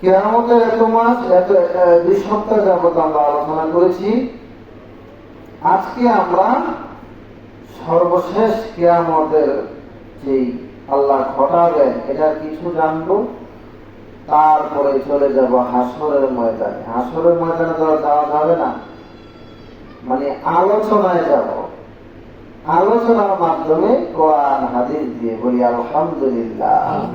কেয়ামতের এত মাস এত দুই সপ্তাহ যাবত আমরা আলোচনা করেছি। আজকে আমরা সর্বশেষ কেয়ামতের যেই আল্লাহ ঘটাবেন এটার কিছু জানব। তারপরে চলে যাব হাসরের ময়দানে। হাসরের ময়দানে তো যাওয়া যাবে না। মানে আলোচনায় যাব। আলোচনার মাধ্যমে কোরআন হাদিস দিয়ে বলি আলহামদুলিল্লাহ।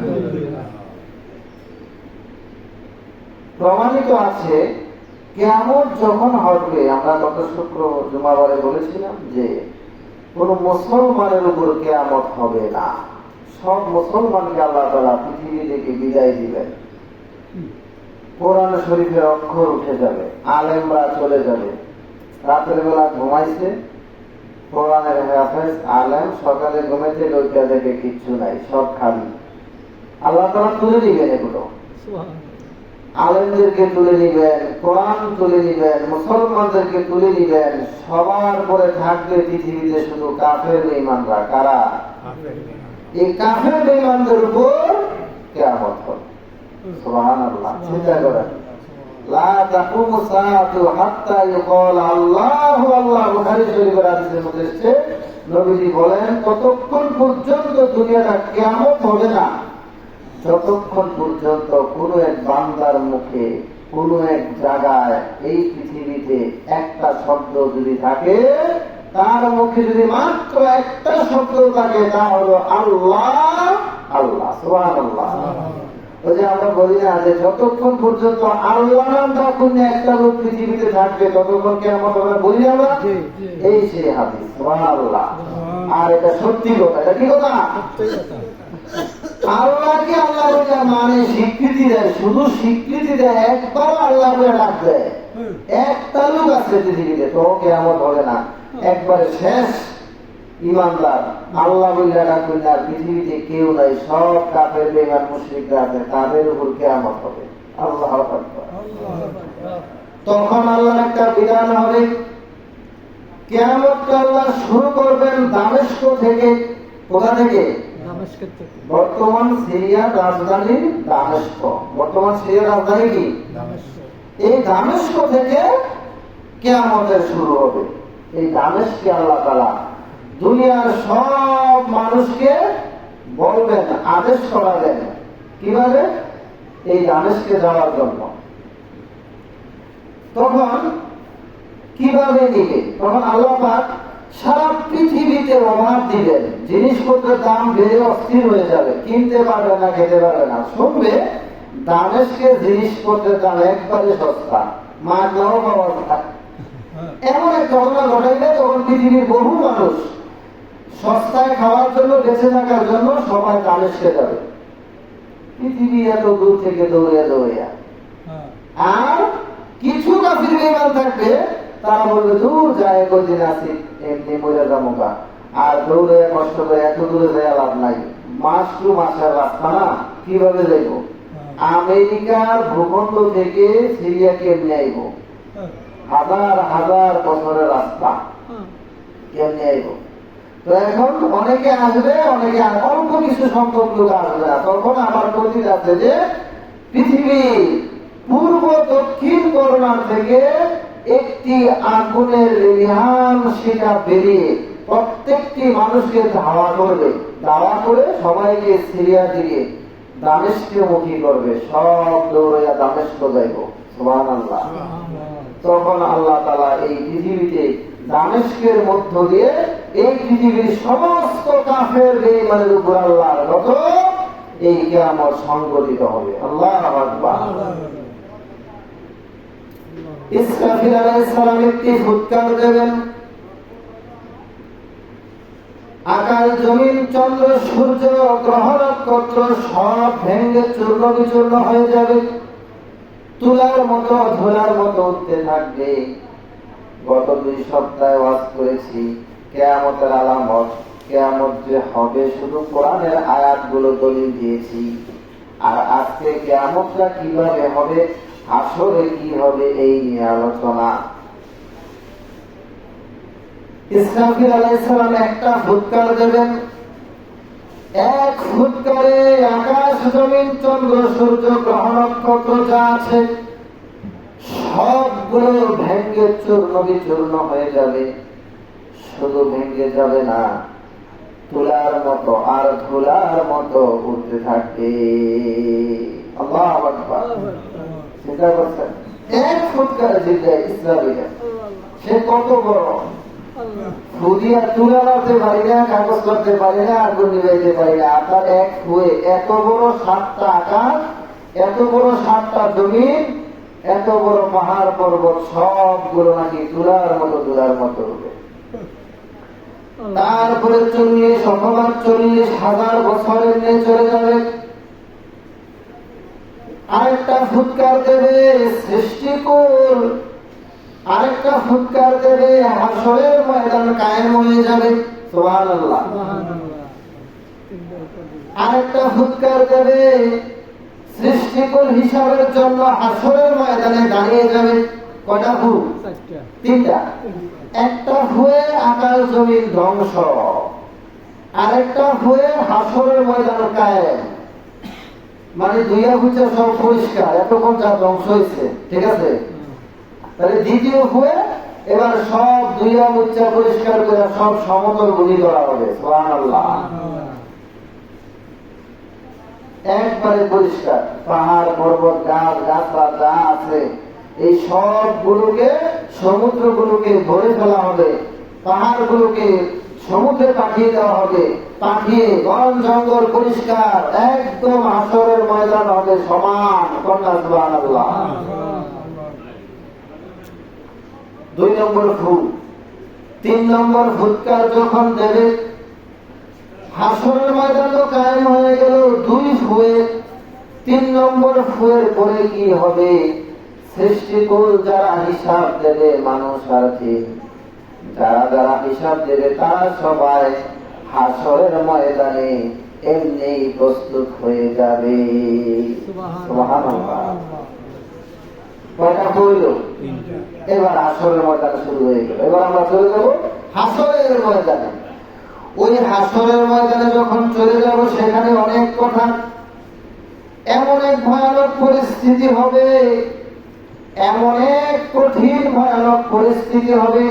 প্রমাণিত আছে কেমন যখন হবে, আমরা গত শুক্র জুমাবারে বলেছিলাম যে, কোন মুসলমানের উপর কেয়ামত হবে না। সব মুসলমানকে আল্লাহ তালা পৃথিবী থেকে বিদায় দিবেন। কোরআন শরীফের অক্ষর উঠে যাবে, আলেমরা চলে যাবে। রাতের বেলা ঘুমাইছে, কোরআনের হাফেজ, আলেম, সকালে ঘুমাইতে লোকটা দেখে কিচ্ছু নাই, সব খালি। আল্লাহ তালা তুলে দিবেন এগুলো। আলেমদেরকে তুলে নিবেন কোরআন তুলে নিবেন মুসলমানদেরকে তুলে নিবেন সবার পরে থাকবে পৃথিবীতে শুধু কাফের বেঈমানরা কারা? এই কাফের বেঈমানদের উপর কেয়ামত হবে। সুবহানাল্লাহ চিন্তা করেন। লা তাকুমু সাআতু হাত্তা ইউকাল আল্লাহু আল্লাহ বুখারী শরীফের হাদিসের মধ্যে এসেছে নবীজি বলেন ততক্ষণ পর্যন্ত দুনিয়াটা কিয়ামত হবে না। যতক্ষণ পর্যন্ত কোনো এক বান্দার মুখে কোনো এক জায়গায় এই পৃথিবীতে একটা শব্দ যদি থাকে তার মুখে যদি মাত্র একটা শব্দ থাকে তা হলো আল্লাহ আল্লাহ সুবহানাল্লাহ। ওই যে আমরা বলি না যে যতক্ষণ পর্যন্ত আল্লাহ নামটা কোন একটা লোক পৃথিবীতে থাকবে ততক্ষণ কেমন হবে বলি আমরা। এই সেই হাদিস সুবহানাল্লাহ। আর এটা সত্যি কথা এটা কি কথা। আল্লাহকে আল্লাহ মানে স্বীকৃতি দেয় শুধু স্বীকৃতি দেয় একবার আল্লাহ বলে ডাক দেয়। হুম। একটা লোক আছে পৃথিবীতে তো কেমন হবে না। একবারে শেষ ইমানদার। আল্লাহ বললে ডাকুন না পৃথিবীতে কেউ নাই সব কাপের বেমান মুশ্রিকরা আছে তাদের উপর কেয়ামত হবে। আল্লাহ তখন আল্লাহ একটা বিধান হবে কেয়ামতটা আল্লাহ শুরু করবেন দামেস্ক থেকে। কোথা থেকে? বর্তমান সিরিয়ার রাজধানী দামেস্ক। বর্তমান সিরিয়ার রাজধানী কি? এই দামেস্ক থেকে কেয়ামতের শুরু হবে। এই দামেস্কে আল্লাহ তালা দুনিয়ার সব মানুষকে বলবেন আদেশ করাবেন। কীভাবে? এই দামেস্কে যাওয়ার জন্য। তখন কীভাবে নিবে? তখন আল্লাহ পাক সারা পৃথিবীতে অভাব দিবেন জিনিসপত্রের দাম বেড়ে অস্থির হয়ে যাবে কিনতে পারবে না খেতে পারবে না। শুনবে দামেশকের জিনিসপত্রের দাম একবারে সস্তা। মাগনাও পাওয়া যায় হ্যাঁ এমন এক ঘটনা ঘটাইলে তখন পৃথিবীর বহু মানুষ সস্তায় খাওয়ার জন্য বেঁচে থাকার জন্য সবাই দামেশকে যাবে পৃথিবী এত দূর থেকে দৌড়িয়া দৌড়িয়া হ্যাঁ। আর কিছু কাফির বেমান থাকবে তারা বলবে দূর যায় কদিন আছি এমনি মরে যাব গা। আর দৌড়ে কষ্ট করে এত দূরে যায় লাভ নাই। মাস টু মাসের রাস্তা না কীভাবে যাইব? আমেরিকার ভূখণ্ড থেকে সিরিয়া কেমনি আইব। হ্যাঁ। হাজার হাজার বছরের রাস্তা। হ্যাঁ কেমনি আইব। তো এখন অনেকে আসবে অনেকে অল্প কিছু সংখ্যক লোক আসবে না। তখন আমার কথিত আছে যে পৃথিবী পূর্ব দক্ষিণ করোনার থেকে একটি আগুনের রিহান সেটা বেরিয়ে প্রত্যেকটি মানুষকে ধাওয়া করবে। ধাওয়া করে সবাইকে সিরিয়া দিয়ে দামেশকে মুখী করবে। সব দৌড়াইয়া দামেস্ক যাইব। সুবহান আল্লাহ তখন আল্লাহ তালা এই পৃথিবীতে দামেশকের মধ্য দিয়ে এই পৃথিবীর সমস্ত কাফের বেঈমানের উপর আল্লাহর মত এই কেয়ামত সংগঠিত হবে। আল্লাহ আকবার। ইসরাফিল আলাইহিস সালাম একটি ফুৎকার দেবেন। আকাশ জমিন, চন্দ্র, সূর্য গ্রহ নক্ষত্র সব ভেঙ্গে চূর্ণ বিচূর্ণ হয়ে যাবে। তুলার মতো, ধুলার মতো উঠতে থাকবে। গত দুই সপ্তাহে ওয়াজ করেছি, কেয়ামতের আলামত কেয়ামত যে হবে, শুধু কোরআনের আয়াতগুলো দলিল দিয়েছি। আর আজকে কেয়ামতটা কীভাবে হবে আসলে কি হবে এই নিয়ে আলোচনা? ইসরাফিল আলাইহিস সালাম একটা ফুৎকার দেবেন। এক ফুটকারে আকাশ, জমিন, চন্দ্র, সূর্য, গ্রহ, নক্ষত্র যা আছে, সবগুলো ভেঙ্গে চূর্ণ বিচূর্ণ হয়ে যাবে। শুধু ভেঙ্গে যাবে না তুলার মতো আর ধুলার মতো উঠতে থাকবে। আল্লাহ চিন্তা করছেন এক ইসরায়েলিরা সে কত বড়? এত বড় সাতটা এত বড় পাহাড় পর্বত, সবগুলো নাকি তুলার মতো তুলার মতো তারপরে চল্লিশ, অথবা চল্লিশ হাজার বছরের নিয়ে চলে যাবে। আরেকটা ফুৎকার দেবে সৃষ্টিকুল আরেকটা ফুৎকার দেবে হাসরের ময়দান কায়েম হয়ে যাবে। সুবহানাল্লাহ। আরেকটা ফুৎকার দেবে সৃষ্টিকুল হিসাবের জন্য হাসরের ময়দানে দাঁড়িয়ে যাবে। কটা ফুট তিনটা। একটা হয়ে আকাশ জমিন ধ্বংস। আরেকটা হয়ে হাসরের ময়দান কায়েম। মানে দুইয়া বুঝে সব পরিষ্কার, এতক্ষণ যা ধ্বংস হয়েছে, ঠিক আছে? তাহলে দ্বিতীয় হয়ে এবার সব দুইয়া মুচ্চা পরিষ্কার করে সব সমতল গুলি করা হবে একবারে পরিষ্কার, পাহাড়, পর্বত, গাছ গাছরা যা আছে, এই সবগুলোকে, সমুদ্রগুলোকে ভরে ফেলা হবে, পাহাড়গুলোকে সমুদ্রে পাঠিয়ে দেওয়া হবে। পাঠিয়ে বন জঙ্গল পরিষ্কার। একদম আসরের ময়দান হবে সমান। দুই নম্বর ফুল তিন নম্বর ফুৎকার যখন দেবে, হাসরের ময়দান তো কায়েম হয়ে গেল দুই ফুয়ে তিন নম্বর ফুয়ের পরে কি হবে? সৃষ্টিকুল যারা হিসাব দেবে, মানুষ আর জিন যারা যারা হিসাব দেবে তারা সবাই হাসরের ময়দানে এমনি প্রস্তুত হয়ে যাবে। কয়টা হইল? এবার হাসরের ময়দান শুরু হয়ে গেল। এবার আমরা চলে যাব হাসরের ময়দানে। ওই হাসরের ময়দানে যখন চলে যাব সেখানে অনেক কথা। এমন এক ভয়ানক পরিস্থিতি হবে এমন এক কঠিন ভয়ানক পরিস্থিতি হবে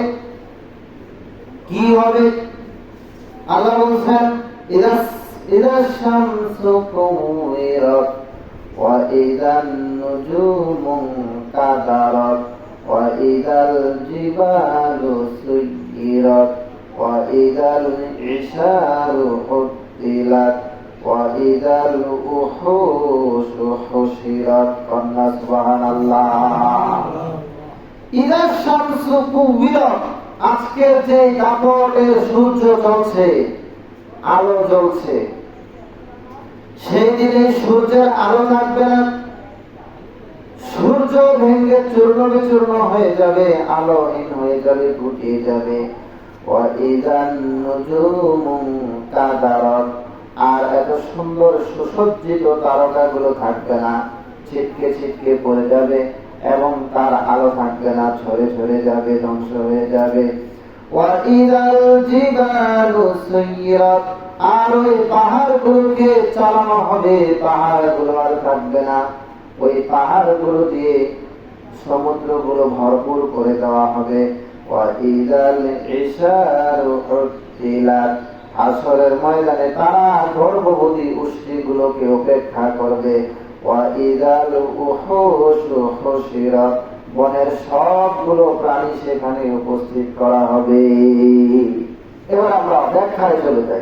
কি হবে? আল্লাহ বলছেন ইদা ইদা শামসু কুমিরাত ওয়া ইদান নুজুমু কাদারাত ওয়া ইদাল জিবালু সুয়িরাত ওয়া ইদাল ইশারু হুদ্দিলাত ওয়া ইদাল উহুশু হুশিরাত। কন্যা সুবহানাল্লাহ। ইদা শামসু কুবিরত আজকের যে দাপটে সূর্য জ্বলছে আলো জ্বলছে সেই দিনে সূর্যের আলো থাকবে না। সূর্য ভেঙে চূর্ণ বিচূর্ণ হয়ে যাবে আলোহীন হয়ে যাবে গুটিয়ে যাবে। আর এত সুন্দর সুসজ্জিত তারকাগুলো থাকবে না, ছিটকে ছিটকে পড়ে যাবে। এবং তার আলো থাকবে না ছড়ে ছড়ে যাবে, ধ্বংস হয়ে যাবে। আর ওই পাহাড়গুলোকে চালানো হবে, পাহাড়গুলো আর থাকবে না। ওই পাহাড়গুলো দিয়ে সমুদ্রগুলো ভরপুর করে দেওয়া হবে। আসরের ময়দানে তারা গর্ভবতী উষ্টিগুলোকে উপেক্ষা করবে। বনের সবগুলো প্রাণী সেখানে উপস্থিত করা হবে। এবার আমরা ব্যাখ্যায় চলে যাই।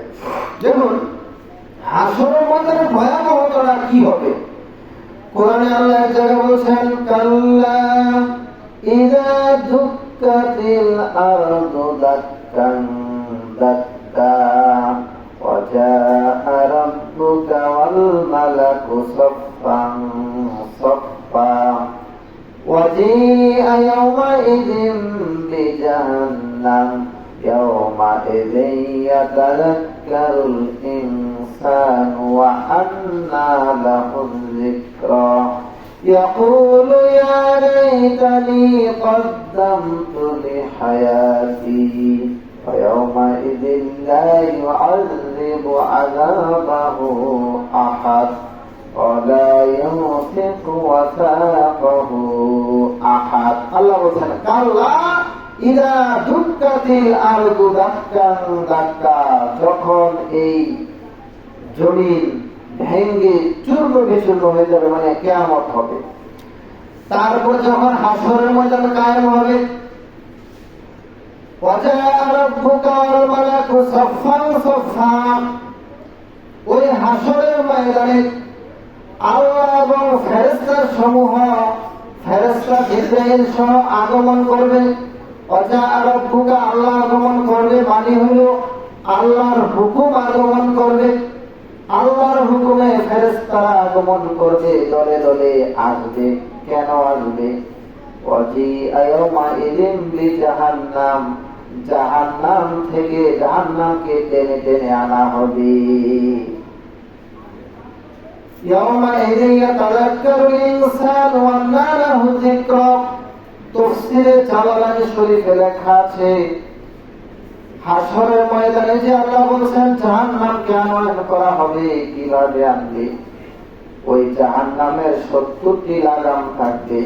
দেখুন হাসনের মধ্যে ভয়াবহতা কি হবে? কোরআনে আল্লাহ এক জায়গায় বলছেন, কাল্লা ইদা দুক্কাতিল আরদু দাক্কান দাক্কা ربك والملك صفا صفا وجيء يومئذ بجهنم يومئذ يتذكر الإنسان وأنى له الذكرى يقول يا ليتني قدمت لحياتي ويومئذ لا يعذب عذابه أحد ولا يوثق وثاقه أحد الله বলছেন কাল্লা ইদা দুক্কাতিল আরদু দাক্কান দাক্কা যখন এই জমিন ভেঙ্গে চূর্ণ বিচূর্ণ হয়ে যাবে মানে কেয়ামত হবে তারপর যখন হাসরের ময়দান কায়েম হবে وجاء ربك والملك صفا صفا ওই হাসরের ময়দানে আল্লাহ এবং ফেরেস্তার সমূহ ফেরেস্তা জিব্রাইল সহ আগমন করবে অজা রব্বুকা আল্লাহ আগমন করবে মানে হলো আল্লাহর হুকুম আগমন করবে আল্লাহর হুকুমে ফেরেস্তারা আগমন করবে দলে দলে আসবে কেন আসবে অজি আয়মা ইলিম বি জাহান্নাম জাহান্নাম থেকে জাহান্নামকে টেনে টেনে আনা হবে يومئذ يتذكر الإنسان وأنى له ذكرى তফসিরে জালালানি শরীফে লেখা আছে হাসরের ময়দানে যে আল্লাহ বলছেন জাহান্নামকে আনয়ন করা হবে কিভাবে আনবে ওই জাহান্নামের সত্তরটি লাগাম থাকবে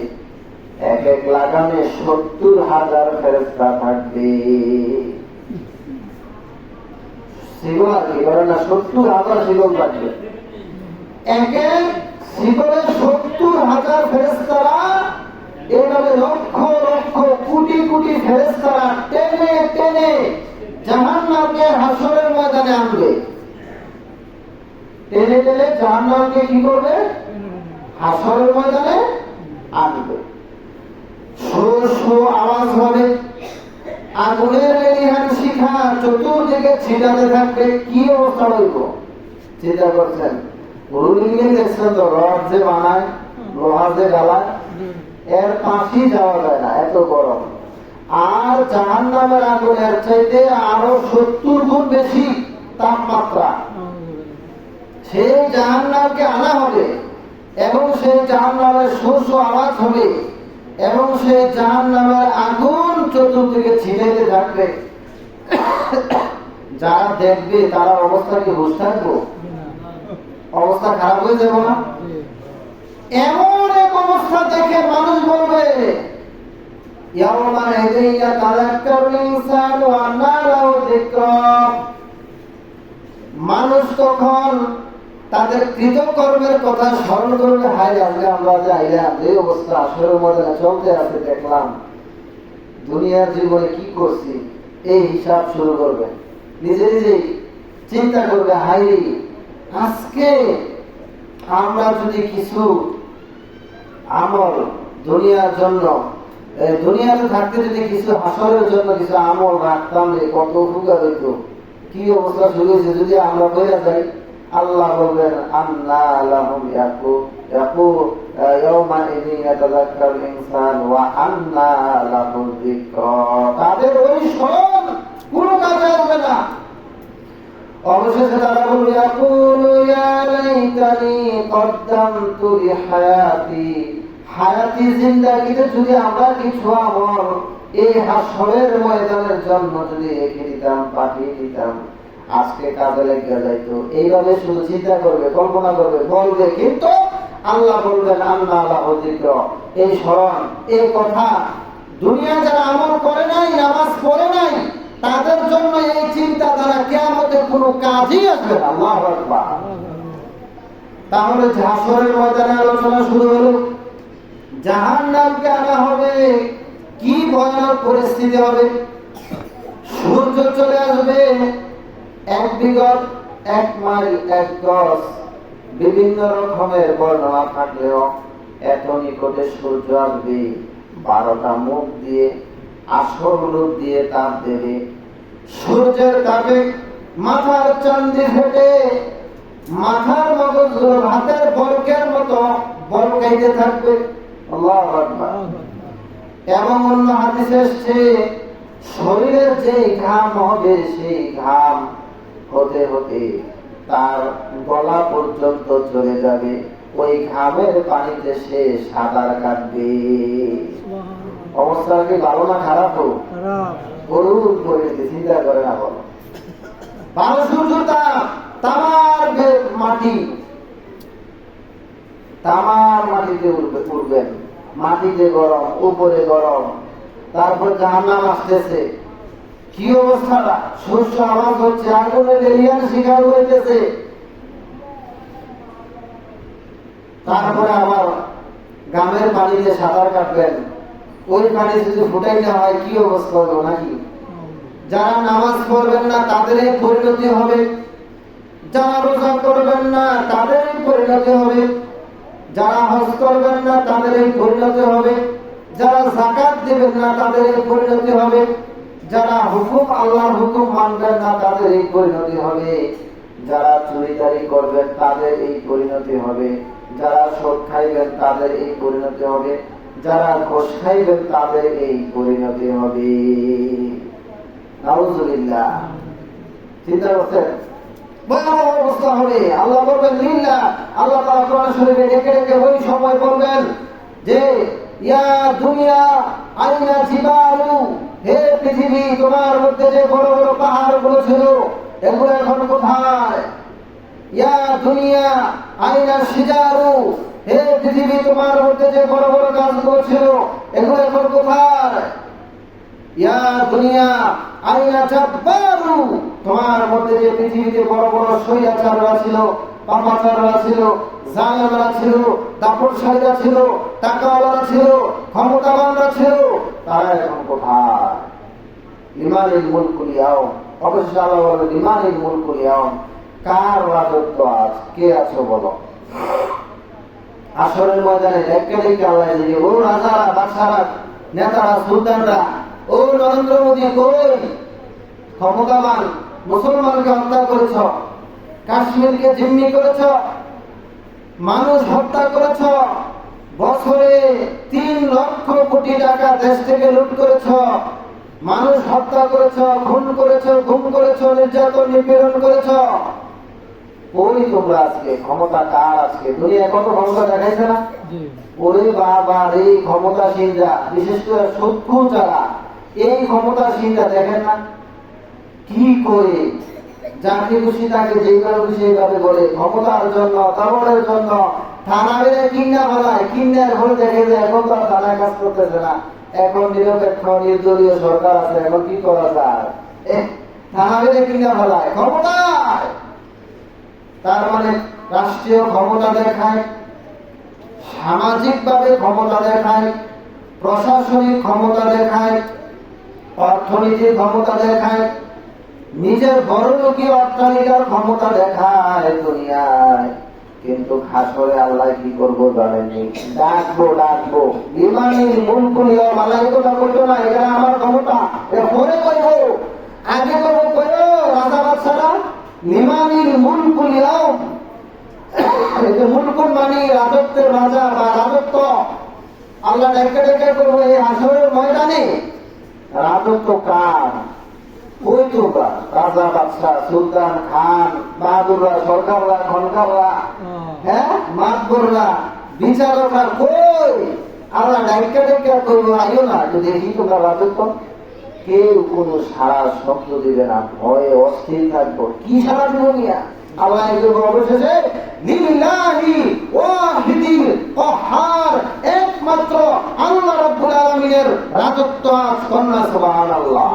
এক এক লাগামে সত্তর হাজার ফেরস্তা থাকবে টেনে টেনে হাসরের আনবে। টেনে কি করবে? হাসরের ময়দানে আনবে। আওয়াজ হবে আগুনের লেলিহান শিখা চতুর্দিকে ছিটাতে থাকবে। কি অবস্থা হইব চিন্তা করছেন? বানায় লোহা যে এর পাশি না, এত গরম। আর জাহান নামের আগুনের আরও সত্তর গুণ বেশি তাপমাত্রা। সেই জাহান নামকে আনা হবে এবং সেই জাহান নামের শোষ আওয়াজ হবে। এবং সে জাহান নামের আগুন চতুর্দিকে ছিটাইতে থাকবে যারা দেখবে, তারা অবস্থা কি বসে থাকব। অবস্থা খারাপ হয়ে যাব না? এমন এক অবস্থা দেখে মানুষ বলবে মানুষ তখন তাদের কৃতকর্মের কথা স্মরণ করবে হাই আজকে আমরা যাইলাম এই অবস্থা, আসরের মধ্যে চলতে আছে দেখলাম। দুনিয়ার জীবনে কি করছি, এই হিসাব শুরু করবে। নিজে নিজেই চিন্তা করবে হাই আজকে আমরা যদি কিছু আমল দুনিয়ার জন্য দুনিয়াতে থাকতে যদি কিছু হাসরের জন্য কিছু আমল রাখতাম রে কত উপকার হইত। কি অবস্থা শুরু হয়েছে যদি আমরা বইয়া যাই। আল্লাহ বলবেন হায়াতি জিন্দাগিতে যদি আমরা কিছু আমল, এই হাসরের ময়দানের জন্য যদি এগিয়ে দিতাম পাঠিয়ে দিতাম। আজকে কাজে লেগে যাইতো। এইভাবে শুধু চিন্তা করবে, কল্পনা করবে, বলবে, কিন্তু আল্লাহ বলবেন আল্লাহ আল্লাহ জিক্র এই স্মরণ, এই কথা দুনিয়া যারা আমল করে নাই, নামাজ পড়ে নাই, তাদের জন্য এই চিন্তা দ্বারা কেয়ামতের কোনো কাজই আসবে আল্লাহ তাহলে হাসরের ময়দানে আলোচনা শুরু হলো। জাহান নামকে আনা হবে, কি ভয়ানক পরিস্থিতি হবে? সূর্য চলে আসবে এক বিগত, এক মাইল, এক গজ বিভিন্ন রকমের বর্ণনা থাকলেও এত নিকটে সূর্য আসবে, বারোটা মুখ দিয়ে লোক দিয়ে তাপ দেবে। সূর্যের তাপে মাথার চান্দি ফেটে, মাথার মগজগুলো ভাতের বরকের মতো বরকাইতে থাকবে। আল্লাহু এবং অন্য হাদিসে এসছে, শরীরের যে ঘাম হবে সেই ঘাম হতে হতে তার গলা পর্যন্ত চলে যাবে। ওই ঘামের পানিতে সে সাঁতার কাটবে। অবস্থা কি ভালো না খারাপ হোক গরুর পরিণতি চিন্তা করে না বলো। বারো সূর্য তামার মাটি। তামার মাটিতে উঠবে উঠবেন মাটিতে গরম উপরে গরম। তারপর জাহান্নাম আসতেছে। কি অবস্থাটা হচ্ছে আগুনের এলিয়ান শিকার তারপরে আবার গ্রামের পানিতে সাঁতার কাটবেন। ওই পানি যদি ফুটাইতে হয়, কি অবস্থা হলো নাকি? যারা নামাজ পড়বেন না তাদের এই পরিণতি হবে। যারা রোজা করবেন না তাদের এই পরিণতি হবে। যারা হজ করবেন না তাদের এই পরিণতি হবে। যারা জাকাত দেবেন না তাদের এই পরিণতি হবে। যারা হুকুম, আল্লাহর হুকুম মানবেন না, তাদের এই পরিণতি হবে। যারা চুরিদারি করবেন তাদের এই পরিণতি হবে। যারা সুদ খাইবেন, তাদের এই পরিণতি হবে। যারা ঘোষ খাইবেন, তাদের এই পরিণতি হবে। নাউজুবিল্লাহ। চিন্তা করছেন? আল্লাহ বলবেন ইয়া হে পৃথিবী, তোমার মধ্যে যে বড় বড় পাহাড়গুলো ছিল, এগুলো এখন কোথায়? ইয়া দুনিয়া, আইনা সিজারু হে পৃথিবী, তোমার মধ্যে যে বড় বড় গাছগুলো ছিল, এগুলো এখন কোথায়? ইয়া দুনিয়া, আইনা জাব্বারু। তোমার মধ্যে যে পৃথিবীতে বড় বড় সৈয়াচাররা ছিল পাপাচাররা ছিল, জালেমরা ছিল দাপটশালীরা ছিল, টাকাওয়ালারা ছিল, ক্ষমতাবানরা ছিল, তারা এখন কোথায়? লিমানিল মুলকুল ইয়াও অবশ্য আল্লাহ বলে লিমানিল মুলকুল ইয়াও কার রাজত্ব আজ? কে আছো বলো? আসরের ময়দানে দেখতে আল্লাহ ও রাজারা বাদশারা নেতারা, সুলতানরা, ও নরেন্দ্র মোদী কই? ক্ষমতাবান, মুসলমানকে হত্যা করেছ। কাশ্মীরকে জিম্মি করেছ মানুষ হত্যা করেছ বছরে তিন লক্ষ কোটি টাকা দেশ থেকে লুট করেছ মানুষ হত্যা করেছ খুন করেছ গুম করেছ নির্যাতন নিপীড়ন করেছ। ওই তোমরা আজকে ক্ষমতা কার আজকে? দুনিয়া কত ক্ষমতা দেখাইছে না? ওরে বাবা এই ক্ষমতাসীনরা বিশেষ করে শত্রু যারা এই ক্ষমতাসীনরা দেখেন না? কি করে যাকে খুশি তাকে যেভাবে খুশি এইভাবে বলে। ক্ষমতার জন্য দমনের জন্য, থানা বেড়ে কিনা ফেলায় কিনার ভরে দেখে যে এখন তো থানায় কাজ করতেছে না। এখন নিরপেক্ষ, নির্দলীয় সরকার আছে, এখন কি করা যায়? থানা বেড়ে কিনা ফেলায় ক্ষমতায়! তার মানে রাষ্ট্রীয় ক্ষমতা দেখায়, সামাজিকভাবে ক্ষমতা দেখায়, প্রশাসনিক ক্ষমতা দেখায়, অর্থনীতির ক্ষমতা দেখায় নিজের বড়লোকি অট্টালিকার ক্ষমতা দেখায় দুনিয়ায়। কিন্তু হাসরে আল্লাহ কি করব জানেননি ডাকবো ডাকবো। বিমানের মন করিও মালাই কথা করতো না, এটা আমার ক্ষমতা। এটা পরে করব। আগে করব করো রাজা বাচ্চারা লিমানির মন করিও এই যে মুলকুন মানে রাজত্বের রাজা বা রাজত্ব। আল্লাহ ডেকে ডেকে করব এই আসরের ময়দানে রাজত্ব কার? ওই রাজা বাদশাহ সুলতান খান বাহাদুররা সরকাররা খনকাররা হ্যাঁ? মাতবররা বিচারকরা কই? আল্লাহ ডাইকা ডাইকা করব আইও না যদি দেখি তোমরা রাজত্ব কেউ কোনো সারা শব্দ দিবে না ভয়ে অস্থির থাকব। কি সারা দিব আল্লাহ এগুলো অবশেষে লিল্লাহি ওয়াহিদিল কহার একমাত্র আল্লাহ রাব্বুল আলামিনের রাজত্ব আজ কন্যা সুবহানাল্লাহ।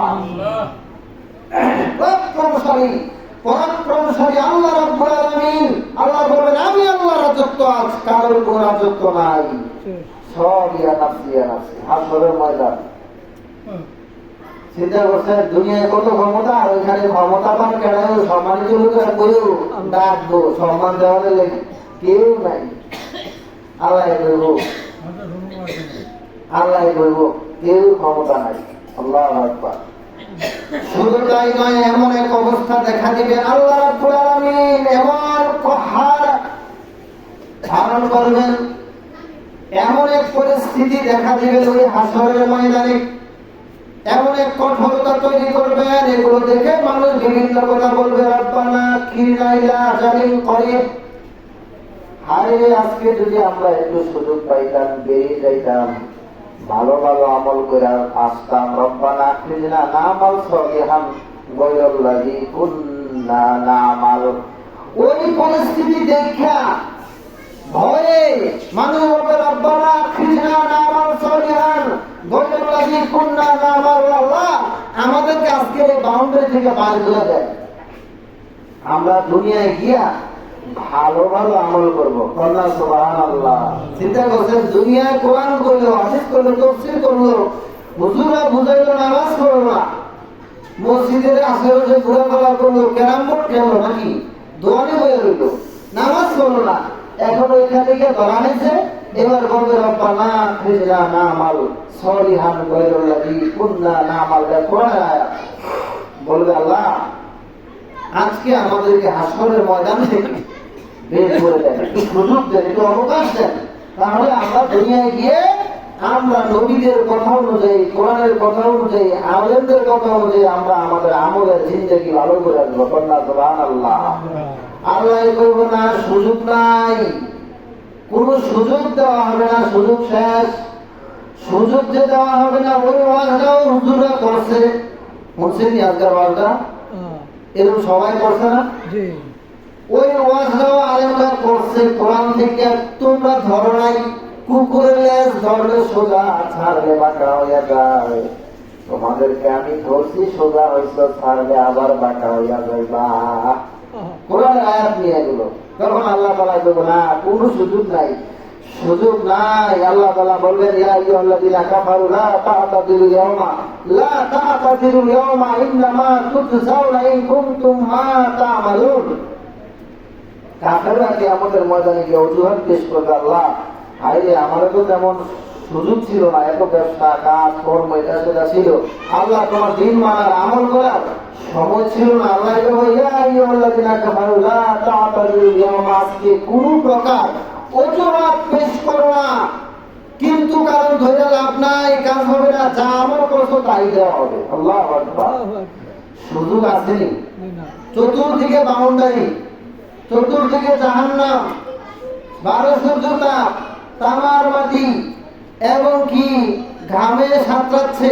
পরাক্রমশালী পরাক্রমশালী আল্লাহ রাব্বুল আলামিন। আল্লাহ বলবেন, আমি আল্লাহ রাজত্ব আজ কারোর কোন রাজত্ব নাই। নাফসি হাসরের ময়দান। চিন্তা করছেন, দুনিয়ায় কত ক্ষমতা, আর ওইখানে ক্ষমতা পান সম্মানিত লোকেরা করেও ডাকবো সম্মান দেওয়ার কেউ নাই। আল্লাহ করব আল্লাহ করব কেউ ক্ষমতা নাই। আল্লাহ আকবার। এমন এক অবস্থা দেখা দিবে। আল্লাহ রাব্বুল এমন কহার ধারণ করবেন। এমন এক পরিস্থিতি দেখা দিবে ওই হাসরের ময়দানে। এমন এক কঠোরতা তৈরি করবেন, এগুলো দেখে মানুষ বিভিন্ন কথা বলবে, রব্বানা কিনাইলা জালিম করিব। হায় আজকে যদি আমরা একটু সুযোগ পাইতাম, বেরিয়ে যাইতাম। ভালো ভালো আমল করে আসতাম। রব্বানা আখরিজনা নামাল সলিহান, গয়রুল্লাহি কুন্না নামাল। ওই পরিস্থিতি দেখা ভয়ে মানুষ বলবে, রব্বানা আখরিজনা নামাল সলিহান, গয়রুল্লাহি কুন্না নামাল। আল্লাহ আমাদেরকে আজকে এই বাউন্ডারি থেকে বার করে দেয় আমরা দুনিয়ায় গিয়া ভালো ভালো আমল করব। কন্যা সুবাহান আল্লাহ চিন্তা করছেন, দুনিয়ায় কোরআন করল হাসিস করল, তফসিল করল। হুজুরা বুঝাইলো, নামাজ করল না। মসজিদের আশেপাশে ঘোরাফেরা করল ক্যারাম বোর্ড খেললো নাকি? দোয়ানে বয়ে রইল। নামাজ করল না। এখন ওইখান থেকে ধরা হয়েছে, এবার বলবে, রব্বা, না খিজরা, না মাল, সলিহান গৈরুল্লাহি কুন্না না মাল কোরআনের আয়াত। বলবে, আল্লাহ, আজকে আমাদেরকে হাসরের ময়দানে বের করে দেন একটু সুযোগ দেন একটু অবকাশ দেন। তাহলে আমরা দুনিয়ায় গিয়ে আমরা নবীদের কথা অনুযায়ী কোরআনের কথা অনুযায়ী আলেমদের কথা অনুযায়ী আমরা আমাদের আমলের জিন্দগি ভালো করে আসব। কন্যা আল্লাহ আল্লাহ করব না সুযোগ নাই। কোন সুযোগ দেওয়া হবে না সুযোগ শেষ। সুযোগ যে দেওয়া হবে না ওই ওয়াজটাও হুজুরা করছে। মুসলিম আজকাল ওয়াজটা? এরকম সবাই করছে না? ওই ওয়াজটাও আলেমরা করছে কোরআন থেকে তোমরা ধরো নাই। কুকুরের লেজ ধরলে সোজা ছাড়লে বাঁকা হইয়া যায়। তোমাদেরকে আমি ধরছি সোজা হইছ ছাড়লে আবার বাঁকা হইয়া যাইবা আহা, কোরআন আয়াত নিয়ে এগুলো। তখন আল্লাহ তালা দেবো না কোনো সুযোগ নাই। সুযোগ নাই আল্লাহ তালা বলবেন ইয়া আইয়ুহাল্লাযীনা কাফারু লা তা'তাদিরু ইয়াওমা লা তা'তাদিরু ইয়াওমা ইন্নামা তুজজাউনা ইন কুনতুম মা তা'মালুন। কাফেররা আমাদের ময়দানে গিয়ে অজুহাত পেশ করবে আল্লাহ? আরে আমারও তো তেমন সুযোগ ছিল না এত ব্যবসা কাজ কর্ম এটা সেটা ছিল। আল্লাহ তোমার দিন মানার আমল করার সময় ছিল না। আল্লাহ ইয়া আজকে কোনো প্রকার অজুহাত পেশ করো না। কিন্তু কারণ ধরে লাভ নাই কাজ হবে না যা আমল করছ তাই দেওয়া হবে। আল্লাহ। সুযোগ আসেনি। চতুর্দিকে বাউন্ডারি চতুর্দিকে জাহান্নাম, বারো সূর্যতা তামার মাটি এবং কি ঘামে সাঁতরাচ্ছে।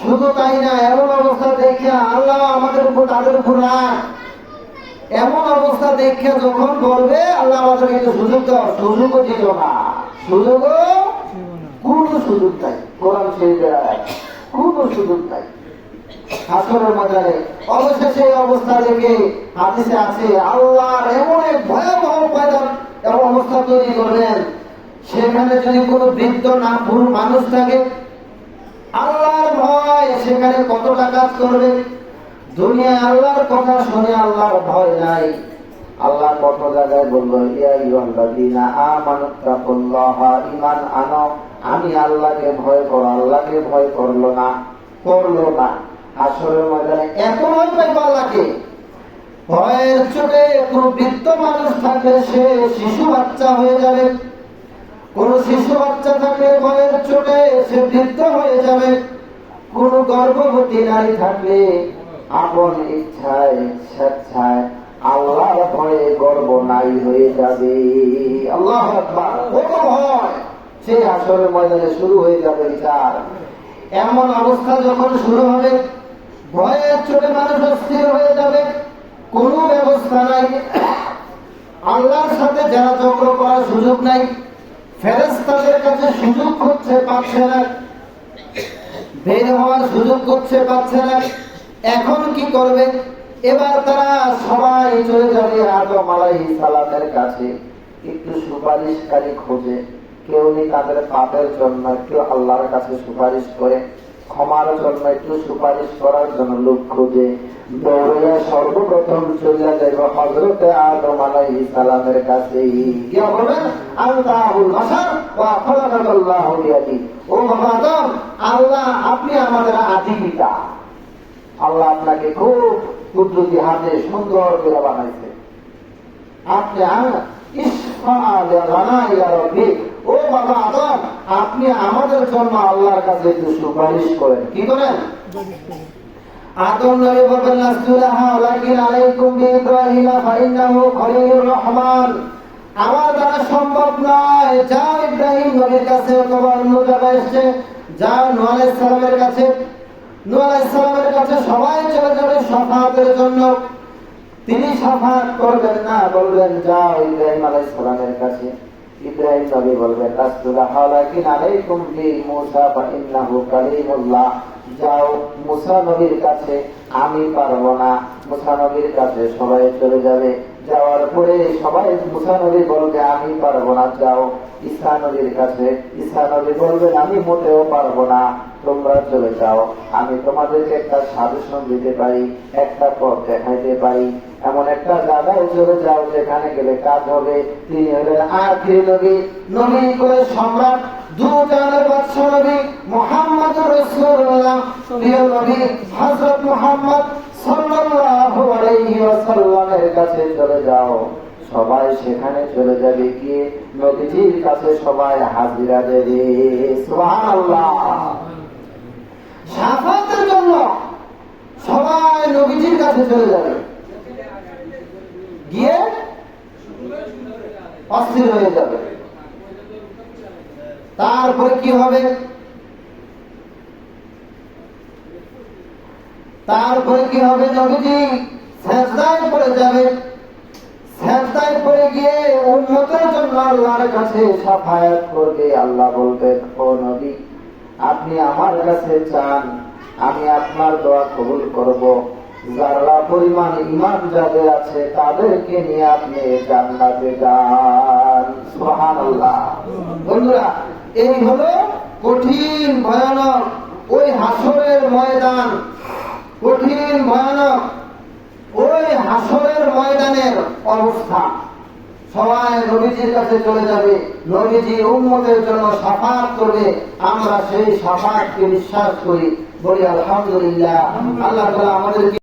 শুধু তাই না, এমন অবস্থা দেখে আল্লাহ আমাদের উপর, তাদের উপর এমন অবস্থা দেখে যখন বলবে, আল্লাহ আমাদের কিন্তু সুযোগ দাও। সুযোগও দিল না। সুযোগও কোন সুযোগ নাই। কোরআন শরীফের কোন সুযোগ নাই। হাসরের ময়দানে অবশেষে অবস্থা দেখে হাদিসে আছে, আল্লাহর এমন এক ভয়াবহ ময়দান এবং অবস্থা তৈরি করবেন সেখানে যদি কোনো বৃদ্ধ না পুরুষ মানুষ থাকে, আল্লাহর ভয়, সেখানে কতটা কাজ করবে? দুনিয়া আল্লাহর কথা শুনে আল্লাহর ভয় নাই। আল্লাহ কত জায়গায় বলল আমানুত্তাকুল্লাহা আনো। আমি আল্লাহকে ভয় করো, আল্লাহকে ভয় করল না করল না। ময়দানে চোটে কোন বৃদ্ধ মানুষ থাকলে সে শিশু বাচ্চা হয়ে যাবে। শিশু বাচ্চা থাকলে ভয়ের চোটে সে বৃদ্ধ হয়ে যাবে। কোন গর্ভবতী নারী থাকলে আপন ইচ্ছায়, স্বেচ্ছায় আল্লাহর ভয়ে গর্ব নাই হয়ে যাবে। আল্লাহ কত সেই আসরের ময়দানে শুরু হয়ে যাবে বিচার। এমন অবস্থা যখন শুরু হবে ভয়ের চোটে মানুষ অস্থির হয়ে যাবে, কোনো ব্যবস্থা নাই। আল্লাহর সাথে যারা চক্র করার সুযোগ নাই ফেরেস্তাদের কাছে সুযোগ হচ্ছে পাচ্ছে না। বের হওয়ার সুযোগ করছে পাচ্ছে না। এখন কি করবে? এবার তারা সবাই চলে যাবে আদম আলাইহিস সালামের কাছে। একটু সুপারিশকারী খোঁজে। কেউ নেই তাদের পাপের জন্য একটু আল্লাহর কাছে সুপারিশ করে। ক্ষমার জন্য একটু সুপারিশ করার জন্য লোক খোঁজে। সর্বপ্রথম চলে যাইব হজরতে আদম আলাইহিস সালামের কাছে। আল্লাহ আপনি আমাদের আদি পিতা। আল্লাহ আপনাকে খুব কুদরতি হাতে সুন্দর করে বানাইছে। আপনি। ও বাবা, আদম, আপনি আমাদের জন্য আল্লাহর কাছে একটু সুপারিশ করেন। কি করেন। আদম নবী বলবেন, লাস্তুলাহা ওয়ালাকিন আলাইকুম বিইব্রাহিম ফাইন্নাহু খলিলুর রহমান। আমার দ্বারা সম্ভব নয় যাও ইব্রাহিম নবীর কাছে অথবা অন্য জায়গায় এসছে যাও নূহ আলাইহিস কাছে। নূহ আলাইহিস কাছে সবাই চলে যাবে সাফাতের জন্য। তিনি সাফাত করবেন না, বলবেন, যাও ইব্রাহিম আলাইহিস সালামের কাছে। ইব্রাহিম নবী বলবেন রাসূলুল্লাহ হালাকিন আলাইকুম বি ইন্নাহু কালিমুল্লাহ। যাও, মুসা নবীর কাছে আমি পারব না। মুসা নবীর কাছে সবাই চলে যাবে। যাওয়ার পরে সবাই মুসা নবী বলবে, আমি পারব না। যাও, ঈসা নবীর কাছে। ঈসা নবী বলবেন, আমি মোটেও পারব না। তোমরা চলে যাও। আমি তোমাদেরকে একটা সাজেশন দিতে পারি, একটা পথ দেখাইতে পারি। এমন একটা জায়গায় চলে যাও যেখানে গেলে কাজ হবে। তিনি হলেন আখির নবী। নবী করে সম্রাট সবাই সেখানে চলে যাবে গিয়ে নবীজির কাছে সবাই হাজিরা দেবে। সাফাতের জন্য সবাই নবীজির কাছে চলে যাবে। গিয়ে অস্থির হয়ে যাবে। তারপরে কি হবে? তারপরে কি হবে নবীজি? সেজদায় পড়ে যাবে। সেজদায় পড়ে গিয়ে উন্নতের জন্য আল্লাহর কাছে সাফায়াত করবে। আল্লাহ বলবেন ও নবী আপনি আমার কাছে চান, আমি আপনার দোয়া কবুল করব। যারা পরিমাণ ইমান যাদের আছে, তাদেরকে নিয়ে আপনি জান্নাতে যান। সুবহানাল্লাহ। বন্ধুরা, এই হলো কঠিন, ভয়ানক, ওই হাসরের ময়দান। কঠিন, ভয়ানক, ওই হাসরের ময়দানের অবস্থা। সবাই নবীজির কাছে চলে যাবে। নবীজি উম্মতের জন্য সাফাত করবে। আমরা সেই সাফাতকে বিশ্বাস করি। বলি, আলহামদুলিল্লাহ। আল্লাহ আমাদেরকে